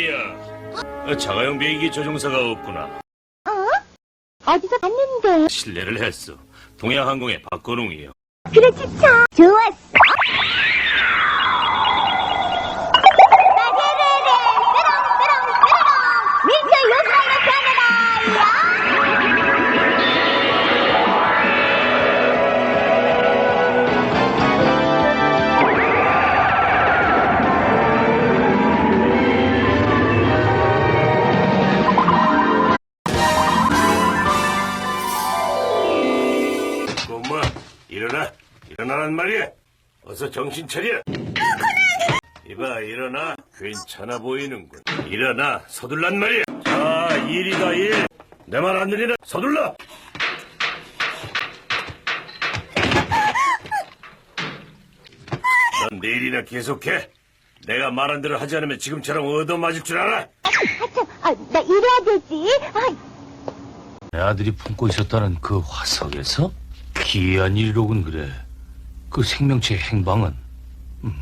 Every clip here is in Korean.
야, 자가용 비행기 조종사가 없구나. 어? 어디서 봤는데? 실례를 했어. 동양항공의 박건웅이요. 그래, 지쳐. 좋았어. 일어나. 일어나란 말이야. 어서 정신 차려. 이봐, 일어나. 괜찮아 보이는군. 일어나. 서둘란 말이야. 자, 일이다, 일. 내 말 안 들리나? 서둘러. 넌 내일이나 계속해. 내가 말한 대로 하지 않으면 지금처럼 얻어맞을 줄 알아? 하참, 아, 나 이래야 되지. 아, 내 아들이 품고 있었다는 그 화석에서 기이한 일이로군 그래. 그 생명체 행방은 음,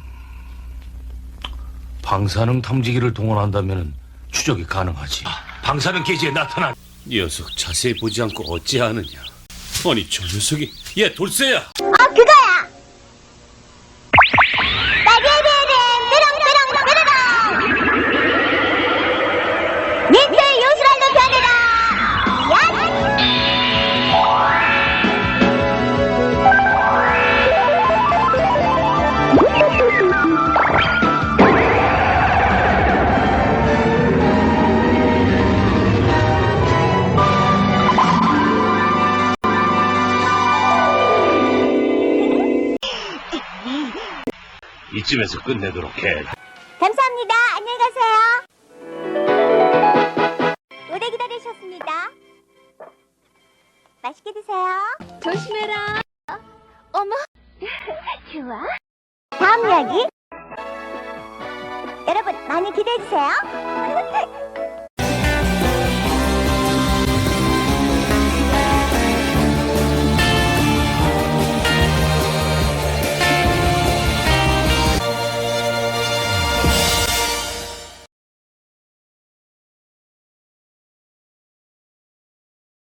방사능 탐지기를 동원한다면 추적이 가능하지. 방사능 계지에 나타난 녀석 자세히 보지 않고 어찌하느냐? 아니 저 녀석이 얘 돌쇠야. 이쯤에서 끝내도록 해. 감사합니다. 안녕히 가세요. 오래 기다리셨습니다. 맛있게 드세요. 조심해라. 어머, 좋아. 다음 이야기. 여러분 많이 기대해 주세요.